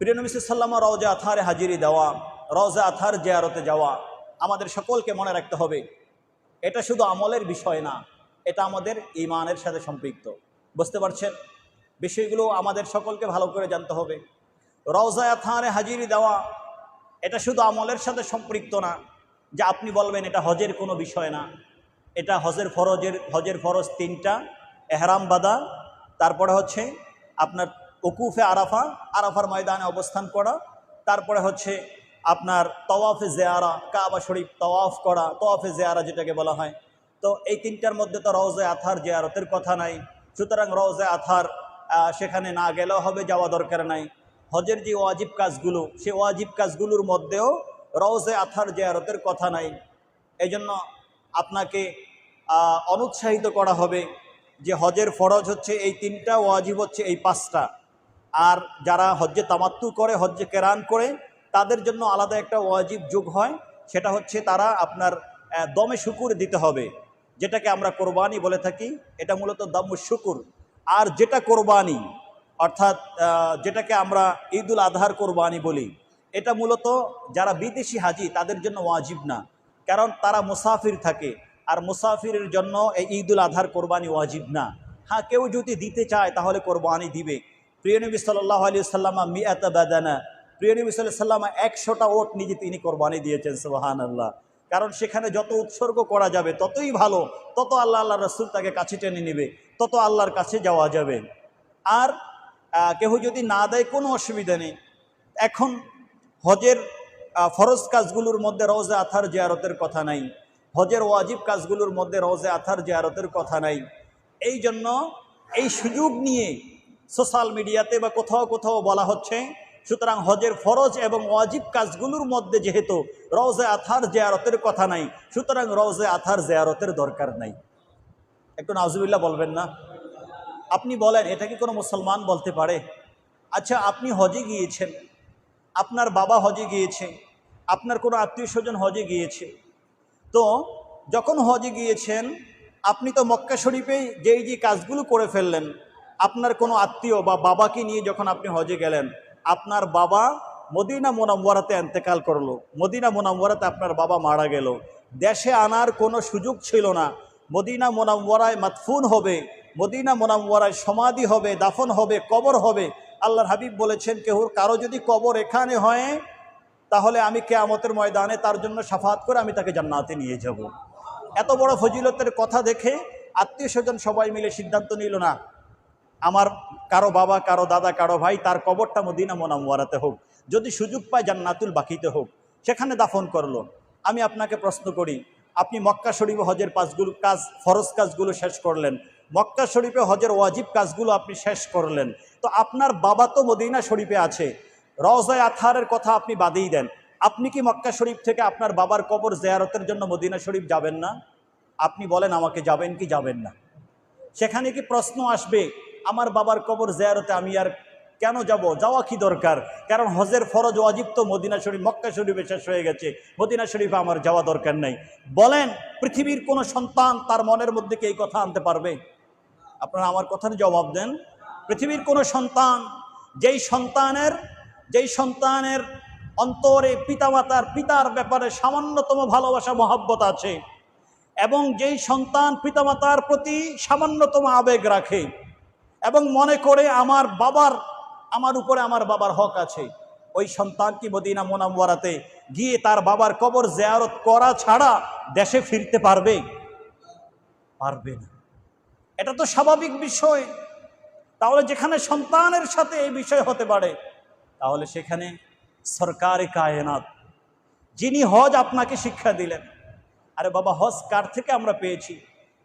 প্রিয় নবী সাল্লামা রওজা আথারে হাজিরি দেওয়া, রওজা আথার জিয়ারতে যাওয়া আমাদের সকলকে মনে রাখতে হবে। এটা শুধু আমলের বিষয় না, এটা আমাদের ইমানের সাথে সম্পৃক্ত। বুঝতে পারছেন? বিষয়গুলো আমাদের সকলকে ভালো করে জানতে হবে। রওজা আথারে হাজিরি দেওয়া, এটা শুধু আমলের সাথে সম্পৃক্ত না, যে আপনি বলবেন এটা হজের কোনো বিষয় না। এটা হজের ফরজের, হজের ফরজ তিনটা, এহরাম বাদা, তারপরে হচ্ছে আপনার ওকুফে আরাফা, আরাফার ময়দানে অবস্থান করা। তারপরে হচ্ছে আপনার তওয়াফে জেয়ারা, কাবা শরীফ তওয়াফ করা, তওয়াফে জেয়ারা যেটাকে বলা হয়। তো এই তিনটার মধ্যে তো রওজে আথার জিয়ারতের কথা নাই। সুতরাং রওজে আথার সেখানে না গেলেও হবে, যাওয়া দরকার নাই। হজের যে ওয়াজিব কাজগুলো, সে ওয়াজিব কাজগুলোর মধ্যেও রওজে আথার জিয়ারতের কথা নাই। এই জন্য আপনাকে অনুৎসাহিত করা হবে যে হজের ফরজ হচ্ছে এই তিনটা, ওয়াজিব হচ্ছে এই পাঁচটা। আর যারা হজ্জে তামাত্তু করে, হজ্জে কেরান করে, তাদের জন্য আলাদা একটা ওয়াজিব যোগ হয়। সেটা হচ্ছে তারা আপনার দমে শুকুর দিতে হবে। যেটাকে আমরা কোরবানি বলে থাকি, এটা মূলত দম শুকুর। আর যেটা কোরবানি, অর্থাৎ যেটাকে আমরা ঈদুল আজহার কোরবানি বলি, এটা মূলত যারা বিদেশি হাজি, তাদের জন্য ওয়াজিব না। কারণ তারা মুসাফির থাকে, আর মুসাফিরের জন্য এই ঈদুল আজহার কোরবানি ওয়াজিব না। হ্যাঁ কেউ যদি দিতে চায়, তাহলে কোরবানি দিবে। প্রিয় নবী সাল্লাহ আলী সাল্লামা মিয়াত বাদানা। প্রিয় নবী সাল্লাহ সাল্লামা একশোটা ওট নিজে তিনি কোরবানি দিয়েছেন সোহান আল্লাহ কারণ সেখানে যত উৎসর্গ করা যাবে, ততই ভালো, তত আল্লাহ আল্লাহ রসুল তাকে কাছে টেনে নেবে, তত আল্লাহর কাছে যাওয়া যাবে। আর কেহ যদি না দেয়, কোনো অসুবিধা নেই। এখন হজের ফরজ কাজগুলোর মধ্যে রওজে আথার জিয়ারতের কথা নাই। হজের ওয়াজিব কাজগুলোর মধ্যে রওজে আথার জিয়ারতের কথা নাই। এই জন্য এই সুযোগ নিয়ে সোশ্যাল মিডিয়াতে বা কোথাও কোথাও বলা হচ্ছে, সুতরাং হজের ফরজ এবং ওয়াজিব কাজগুলোর মধ্যে যেহেতু রওজে আথার জেয়ারতের কথা নাই, সুতরাং রওজে আথার জেয়ারতের দরকার নাই। একটু নাজুবিল্লাহ বলবেন না? আপনি বলেন, এটা কি কোনো মুসলমান বলতে পারে? আচ্ছা আপনি হজে গিয়েছেন, আপনার বাবা হজে গিয়েছে, আপনার কোনো আত্মীয় স্বজন হজে গিয়েছে। তো যখন হজে গিয়েছেন, আপনি তো মক্কা শরীফেই যেই যে কাজগুলো করে ফেললেন আপনার কোনো আত্মীয় বা বাবাকে নিয়ে যখন আপনি হজে গেলেন, আপনার বাবা মদিনা মোনাম্বরাতে এন্তেকাল করল। মদিনা মোনাম্বরাতে আপনার বাবা মারা গেল। দেশে আনার কোনো সুযোগ ছিল না। মদিনা মোনাম্বরায় মাতফুন হবে, মদিনা মোনাম্বরায় সমাধি হবে, দাফন হবে, কবর হবে। আল্লাহর হাবিব বলেছেন কেউ কারও যদি কবর এখানে হয়, তাহলে আমি কেয়ামতের ময়দানে তার জন্য সাফাত করে আমি তাকে জান্নাতে নিয়ে যাব। এত বড় ফজিলতের কথা দেখে আত্মীয় স্বজন সবাই মিলে সিদ্ধান্ত নিল, না আমার কারও বাবা, কারও দাদা, কারও ভাই, তার কবরটা মদিনা মোনামুয়ারাতে হোক, যদি সুযোগ পায় জান্নাতুল বাকিতে হোক, সেখানে দাফন করল। আমি আপনাকে প্রশ্ন করি, আপনি মক্কা শরীফে হজের পাঁচগুলো কাজ, ফরজ কাজগুলো শেষ করলেন। মক্কা শরীফে হজের ওয়াজিব কাজগুলো আপনি শেষ করলেন। তো আপনার বাবা তো মদিনা শরীফে আছে। রওজায় আথারের কথা আপনি বাদেই দেন। আপনি কি মক্কা শরীফ থেকে আপনার বাবার কবর জেয়ারতের জন্য মদিনা শরীফ যাবেন না? আপনি বলেন আমাকে যাবেন কি যাবেন না? সেখানে কি প্রশ্ন আসবে? আমার বাবার কবর জেয়ারতে আমি আর কেন যাব? যাওয়া কি দরকার? কারণ হজের ফরজ ওয়াজিব তো মদিনা শরীফ, মক্কা শরীফে শেষ হয়ে গেছে। মদিনা শরীফে আমার যাওয়া দরকার নেই। বলেন, পৃথিবীর কোনো সন্তান তার মনের মধ্যে কি এই কথা আনতে পারবে? আপনারা আমার কথার জবাব দেন। পৃথিবীর কোনো সন্তান, যেই সন্তানের যেই সন্তানের অন্তরে পিতামাতার, পিতার ব্যাপারে সামান্যতম ভালোবাসা, মহাব্বত আছে, এবং যেই সন্তান পিতামাতার প্রতি সামান্যতম আবেগ রাখে এবং মনে করে আমার বাবার, আমার উপরে আমার বাবার হক আছে। ওই সন্তান কি মদিনা মোনামওয়ারাতে গিয়ে তার বাবার কবর জেয়ারত করা ছাড়া দেশে ফিরতে পারবে? পারবে না। এটা তো স্বাভাবিক বিষয়। তাহলে যেখানে সন্তানের সাথে এই বিষয় হতে পারে, তাহলে সেখানে সরকারি কায়নাত। যিনি হজ আপনাকে শিক্ষা দিলেন। আরে বাবা, হজ কার থেকে আমরা পেয়েছি?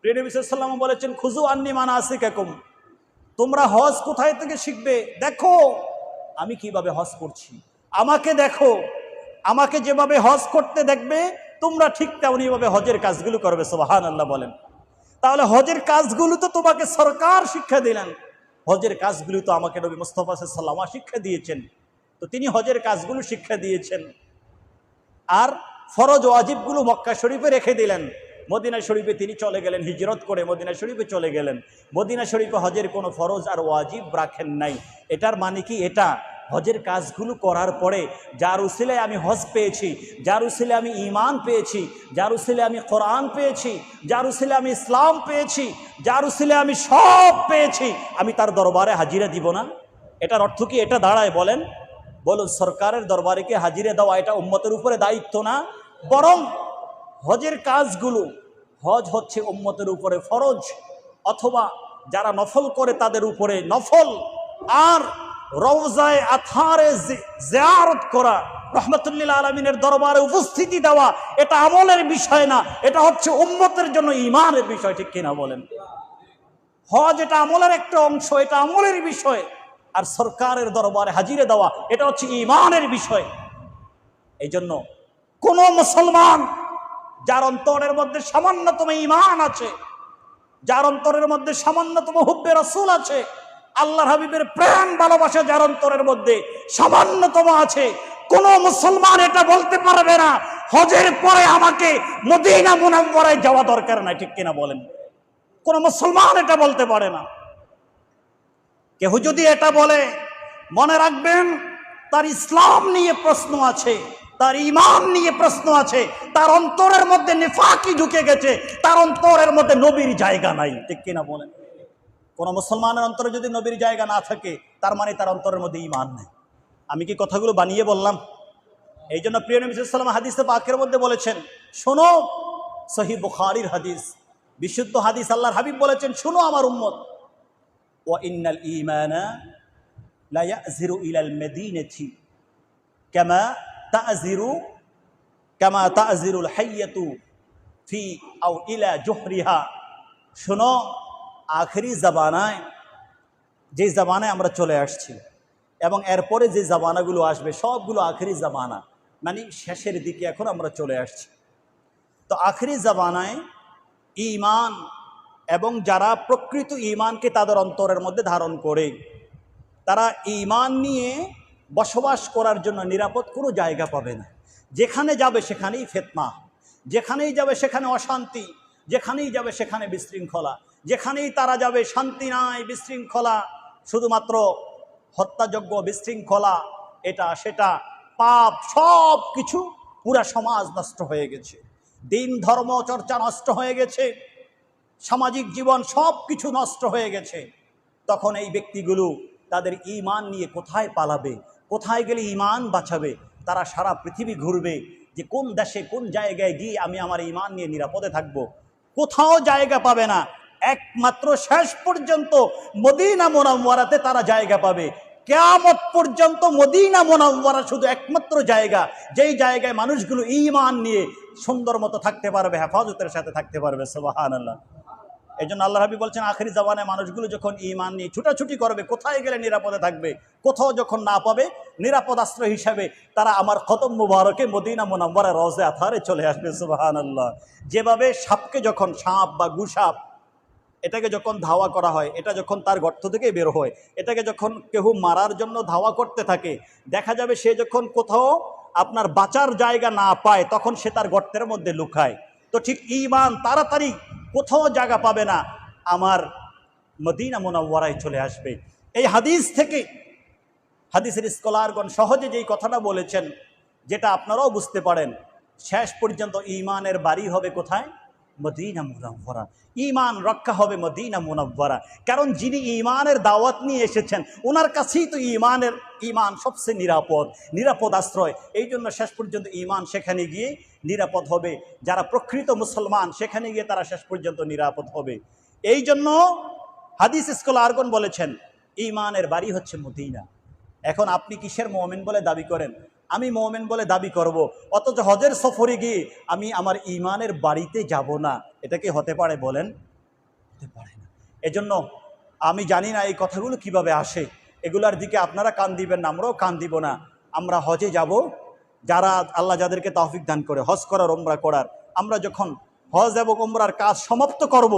প্রিয় সাল্লাম বলেছেন খুজু আন্নি মানা আসি কেকম তোমরা হজ কোথায় থেকে শিখবে? দেখো। আমি কীভাবে হজ করছি? আমাকে দেখো। আমাকে যেভাবে হজ করতে দেখবে, তোমরা ঠিক তেমনইভাবে হজের কাজগুলো করবে সোহান আল্লাহ বলেন। তাহলে হজের কাজগুলো তো তোমাকে সরকার শিক্ষা দিলেন। হজের কাজগুলো তো আমাকে নবী মুস্তফা সাল্লামা শিক্ষা দিয়েছেন। তো তিনি হজের কাজগুলো শিক্ষা দিয়েছেন। আর ফরজ ওয়াজিবগুলো মক্কা শরীফে রেখে দিলেন। মদিনা শরীফে তিনি চলে গেলেন, হিজরত করে মদিনা শরীফে চলে গেলেন। মদিনা শরীফে হজের কোনো ফরজ আর ওয়াজিব রাখেন নাই। এটার মানে কি? এটা হজের কাজগুলো করার পরে যার উসিলে আমি হজ পেয়েছি, যার উসিলে আমি ইমান পেয়েছি, যার উসিলে আমি কোরআন পেয়েছি, যার উসিলে আমি ইসলাম পেয়েছি, যার উসিলে আমি সব পেয়েছি, আমি তার দরবারে হাজিরা দিব না? এটার অর্থ কি? এটা দাঁড়ায় বলেন। বলুন, সরকারের দরবারে কি হাজিরে দেওয়া এটা উম্মতের উপরে দায়িত্ব না? বরং হজের কাজগুলো, হজ হচ্ছে উম্মতের উপরে ফরজ, অথবা যারা নফল করে তাদের উপরে নফল। আর রওজায় আথারে জিয়ারত করা, রহমতুল্লিল আলমিনের দরবারে উপস্থিতি দেওয়া, এটা আমলের বিষয় না, এটা হচ্ছে উম্মতের জন্য ইমানের বিষয়, ঠিক কিনা বলেন? হজ এটা আমলের একটা অংশ, এটা আমলের বিষয়। আর সরকারের দরবারে হাজিরে দেওয়া, এটা হচ্ছে ইমানের বিষয়। এই জন্য কোন মুসলমান যার অন্তরের মধ্যে সামান্যতম ইমান আছে, যার অন্তরের মধ্যে সামান্যতম হুব্বে রসুল আছে আল্লাহ হাবিবের প্রেম ভালোবাসা যার অন্তরের মধ্যে সামান্যতম আছে, কোন মুসলমান এটা বলতে পারবে না, হজের পরে আমাকে মদিনা মুনাম্মরায় যাওয়া দরকার নাই, ঠিক কিনা বলেন? কোন মুসলমান এটা বলতে পারে না। কেহ যদি এটা বলে, মনে রাখবেন, তার ইসলাম নিয়ে প্রশ্ন আছে। তার ইমান নিয়ে প্রশ্ন আছে, তার অন্তরের মধ্যে নেফাকি ঢুকে গেছে, তার অন্তরের মধ্যে নবীর জায়গা নাই। ঠিক কিনা বলেন? কোন মুসলমানের অন্তরে যদি নবীর জায়গা না থাকে, তার মানে তার অন্তরের মধ্যে ইমান নেই। আমি কি কথাগুলো বানিয়ে বললাম? এই জন্য প্রিয় নবী সাল্লাম হাদিসে পাকের মধ্যে বলেছেন, শোনো সহি বুখারির হাদিস, বিশুদ্ধ হাদিস আল্লাহর হাবিব বলেছেন, শোনো আমার উম্মত। ও ইন্নাল ইমানা লা ইয়াজিরু ইলাল মাদিনাতি, কামা তাজিরু কামা হাইয়াতু ফি আও ইলা জুহরিহা। শোনো, আখেরি জামানায় যে জামানায় আমরা চলে আসছি এবং এরপরে যে জামানাগুলো আসবে, সবগুলো আখেরি জামানা মানে শেষের দিকে এখন আমরা চলে আসছি। তো আখেরি জামানায় ইমান এবং যারা প্রকৃত ইমানকে তাদের অন্তরের মধ্যে ধারণ করে, তারা ইমান নিয়ে বসবাস করার জন্য নিরাপদ কোনো জায়গা পাবে না। যেখানে যাবে সেখানেই ফেতনা। যেখানেই যাবে সেখানে অশান্তি। যেখানেই যাবে সেখানে বিশৃঙ্খলা। যেখানেই তারা যাবে শান্তি নাই, বিশৃঙ্খলা। শুধুমাত্র হত্যাযোগ্য বিশৃঙ্খলা। এটা, সেটা, পাপ, সব কিছু পুরা সমাজ নষ্ট হয়ে গেছে। দিন, ধর্ম, চর্চা নষ্ট হয়ে গেছে। সামাজিক জীবন সব কিছু নষ্ট হয়ে গেছে। তখন এই ব্যক্তিগুলো তাদের ইমান নিয়ে কোথায় পালাবে? কোথায় গেলে ইমান বাঁচাবে? তারা সারা পৃথিবী ঘুরবে যে কোন দেশে কোন জায়গায় গিয়ে আমি আমার ইমান নিয়ে নিরাপদে থাকব। কোথাও জায়গা পাবে না। একমাত্র শেষ পর্যন্ত মদিনা মোনাম্মরাতে তারা জায়গা পাবে। কেয়ামত পর্যন্ত মদিনা মোনাম্মরা শুধু একমাত্র জায়গা। যেই জায়গায় মানুষগুলো ইমান নিয়ে সুন্দর মতো থাকতে পারবে, হেফাজতের সাথে থাকতে পারবে সোবাহান আল্লাহ এই জন্য আল্লাহ হাবি বলছেন, আখেরি জামানায় মানুষগুলো যখন ইমান নিয়ে ছুটাছুটি করবে, কোথায় গেলে নিরাপদে থাকবে? কোথাও যখন না পাবে, নিরাপদ আশ্রয় হিসাবে তারা আমার খতম মুবারকে মদিনা মোনাম্বরা রজে আথারে চলে আসবে। সুবাহান আল্লাহ যেভাবে সাপকে যখন সাপ বা গুসাপ, এটাকে যখন ধাওয়া করা হয়, এটা যখন তার গর্ত থেকে বের হয়, এটাকে যখন কেউ মারার জন্য ধাওয়া করতে থাকে, দেখা যাবে সে যখন কোথাও আপনার বাঁচার জায়গা না পায়, তখন সে তার গর্তের মধ্যে লুকায়। তো ঠিক ইমান তাড়াতাড়ি কোথাও জায়গা পাবে না, আমার মদিনা মোনাওয়ারায় চলে আসবে। এই হাদিস থেকে, হাদিসের স্কলারগণ সহজে যেই কথাটা বলেছেন, যেটা আপনারাও বুঝতে পারেন, শেষ পর্যন্ত ইমানের বাড়ি হবে কোথায়? মদিনা মুনাব্বরা ইমান রক্ষা হবে মদিনা মুনাব্বরা কারণ যিনি ইমানের দাওয়াত নিয়ে এসেছেন, ওনার কাছেই তো ইমানের ইমান সবচেয়ে নিরাপদ নিরাপদ আশ্রয়। এই জন্য শেষ পর্যন্ত ইমান সেখানে গিয়ে নিরাপদ হবে। যারা প্রকৃত মুসলমান, সেখানে গিয়ে তারা শেষ পর্যন্ত নিরাপদ হবে। এই জন্য হাদিস স্কুল আরগন বলেছেন ইমানের বাড়ি হচ্ছে মদিনা। এখন আপনি কিসের মোমেন বলে দাবি করেন? আমি মোমেন বলে দাবি করব। অথচ হজের সফরে গিয়ে আমি আমার ইমানের বাড়িতে যাব না। এটা কি হতে পারে বলেন? হতে পারে না। এজন্য আমি জানি না এই কথাগুলো কীভাবে আসে। এগুলার দিকে আপনারা কান দিবেন না, আমরাও কান দিব না। আমরা হজে যাব। যারা আল্লাহ যাদেরকে তৌফিক দান করে, হজ করার ওমরা করার, আমরা যখন হজ এবং ওমরার কাজ সমাপ্ত করব।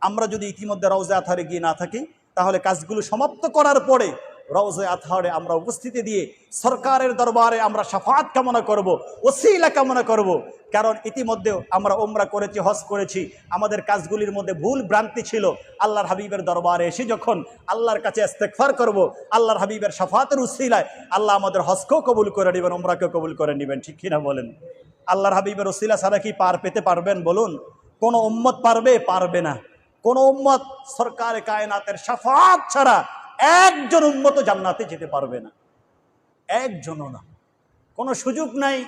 আমরা যদি ইতিমধ্যে রওজা আথারে গিয়ে না থাকি, তাহলে কাজগুলো সমাপ্ত করার পরে রওজে আথারে আমরা উপস্থিতি দিয়ে সরকারের দরবারে আমরা সাফাত কামনা করব, ওসিলা কামনা করব। কারণ ইতিমধ্যেও আমরা ওমরা করেছি, হজ করেছি। আমাদের কাজগুলির মধ্যে ভুল ভ্রান্তি ছিল। আল্লাহর হাবিবের দরবারে এসে যখন আল্লাহর কাছে ইস্তেগফার করব, আল্লাহর হাবিবের সাফাতের উসিলায় আল্লাহ আমাদের হজকেও কবুল করে নেবেন ওমরাকেও কবুল করে নেবেন। ঠিক কিনা বলেন? আল্লাহর হাবিবের উসিলা ছাড়া কি পার পেতে পারবেন বলুন? কোনো উম্মত পারবে? পারবে না। কোন উম্মত সরকার, কায়নাতের সাফাত ছাড়া একজন উন্মত জান্নাতে যেতে পারবে না। একজনও না। কোনো সুযোগ নাই।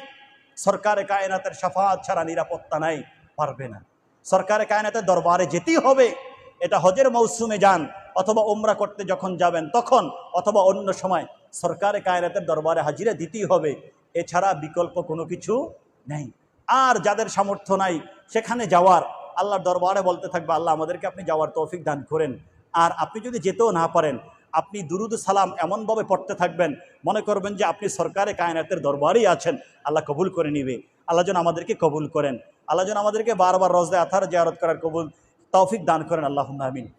সরকারে, কায়নাতের সাফাত ছাড়া নিরাপত্তা নাই, পারবে না। সরকারে, কায়নাতের দরবারে যেতেই হবে। এটা হজের মৌসুমে যান, অথবা ওমরা করতে যখন যাবেন তখন, অথবা অন্য সময় সরকারে, কায়নাতের দরবারে হাজিরা দিতেই হবে। এছাড়া বিকল্প কোনো কিছু নেই। আর যাদের সামর্থ্য নাই, সেখানে যাওয়ার, আল্লাহর দরবারে বলতে থাকবে, আল্লাহ, আমাদেরকে আপনি যাওয়ার তৌফিক দান করেন। আর আপনি যদি যেতেও না পারেন আপনি দুরুদ সালাম এমনভাবে পড়তে থাকবেন, মনে করবেন যে আপনি সরকারে কায়নাতের দরবারই আছেন। আল্লাহ কবুল করে নিবে। আল্লাহ যেন আমাদেরকে কবুল করেন। আল্লাহ যেন আমাদেরকে বারবার রজদে আথার জিয়ারত করার কবুল, তৌফিক দান করেন। আল্লাহ আমিন।